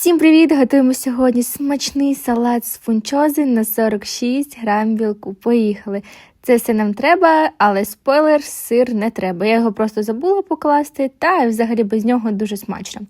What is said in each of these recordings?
Всім привіт! Готуємо сьогодні смачний салат з фунчози на 46 грам білку. Поїхали! Це все нам треба, але спойлер, сир не треба. Я його просто забула покласти, та взагалі без нього дуже смачно.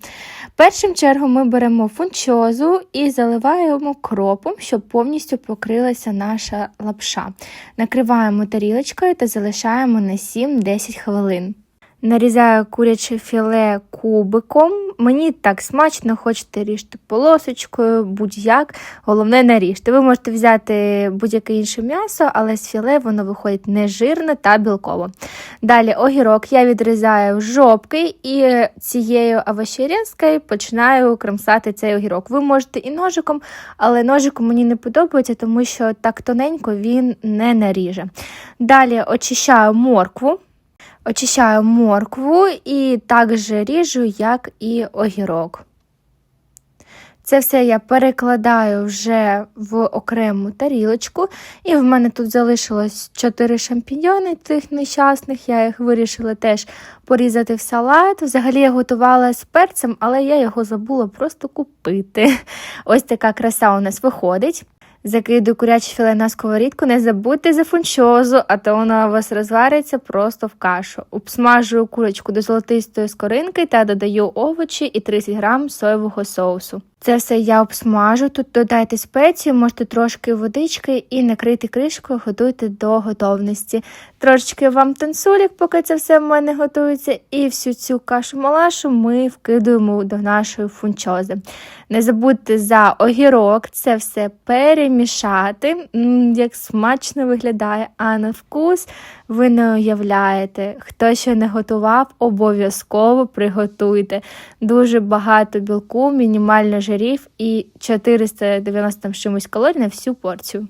Першим чергом ми беремо фунчозу і заливаємо кропом, щоб повністю покрилася наша лапша. Накриваємо тарілочкою та залишаємо на 7-10 хвилин. Нарізаю куряче філе кубиком. Мені так смачно, хочете ріжте полосочкою, будь-як. Головне наріжте. Ви можете взяти будь-яке інше м'ясо, але з філе воно виходить нежирне та білково. Далі огірок я відрізаю жопки і цією овощерезкою починаю кромсати цей огірок. Ви можете і ножиком, але ножиком мені не подобається, тому що так тоненько він не наріже. Далі очищаю моркву. Очищаю моркву і також ріжу, як і огірок. Це все я перекладаю вже в окрему тарілочку, і в мене тут залишилось 4 шампіньйони тих нещасних. Я їх вирішила теж порізати в салат. Взагалі я готувала з перцем, але я його забула просто купити. Ось така краса у нас виходить. Закидую куряче філе на сковорідку, не забудьте за фунчозу, а то вона у вас розвариться просто в кашу. Обсмажую курочку до золотистої скоринки та додаю овочі і 30 грам соєвого соусу. Це все я обсмажу. Тут додайте спецію, можете трошки водички і накрити кришкою, готуйте до готовності. Трошечки вам танцулік, поки це все в мене готується, і всю цю кашу-малашу ми вкидуємо до нашої фунчози. Не забудьте за огірок це все перемішати, як смачно виглядає, а на вкус ви не уявляєте. Хто ще не готував, обов'язково приготуйте. Дуже багато білку, мінімально жирів і 490 там з чимось калорій на всю порцію.